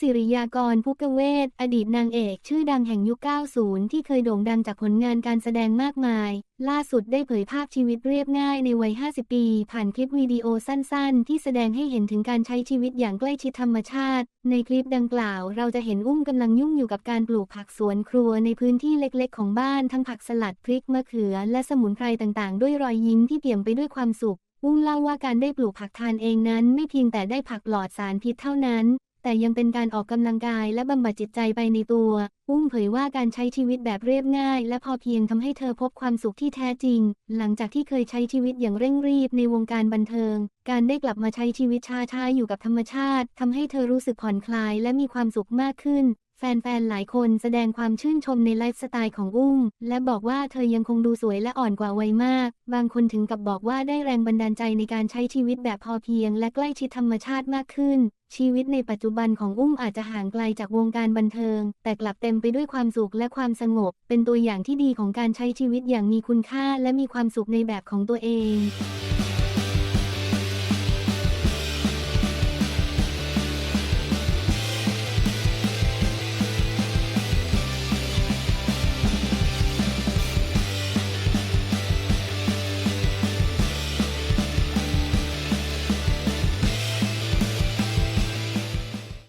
สิริยากรภุกเวศอดีตนางเอกชื่อดังแห่งยุค 90 ที่เคยโด่งดังจากผลงานการแสดงมากมาย ล่าสุดได้เผยภาพชีวิตเรียบง่ายในวัย 50 ปี ผ่านคลิปวิดีโอสั้นๆ ที่แสดงให้เห็นถึงการใช้ชีวิตอย่างใกล้ชิดธรรมชาติ ในคลิปดังกล่าว เราจะเห็นอุ้มกำลังยุ่งอยู่กับการปลูกผักสวนครัวในพื้นที่เล็กๆ ของบ้านทั้งผักสลัดพริกมะเขือ และสมุนไพรต่างๆ ด้วยรอยยิ้มที่เปี่ยมไปด้วยความสุขอุ้มเล่าว่าการได้ปลูกผักทานเองนั้น ไม่เพียงแต่ได้ผักปลอดสารพิษเท่านั้น แต่ยังเป็นการออกกำลังกายและบำบัดจิตใจไปในตัว อุ้มเผยว่าการใช้ชีวิตแบบเรียบง่าย และพอเพียงทำให้เธอพบความสุขที่แท้จริง หลังจากที่เคยใช้ชีวิตอย่างเร่งรีบในวงการบันเทิง การได้กลับมาใช้ชีวิตช้าๆอยู่กับธรรมชาติทำให้เธอรู้สึกผ่อนคลายและมีความสุขมากขึ้น แฟนๆ หลายคนแสดงความชื่นชมในไลฟ์สไตล์ของอุ้ม และบอกว่าเธอยังคงดูสวยและอ่อนกว่าวัยมาก บางคนถึงกับบอกว่าได้แรงบันดาลใจในการใช้ชีวิตแบบพอเพียง และใกล้ชิดธรรมชาติมากขึ้น ชีวิตในปัจจุบันของอุ้มอาจจะห่างไกลจากวงการบันเทิง แต่กลับเต็มไปด้วยความสุขและความสงบ เป็นตัวอย่างที่ดีของการใช้ชีวิตอย่างมีคุณค่า และมีความสุขในแบบของตัวเอง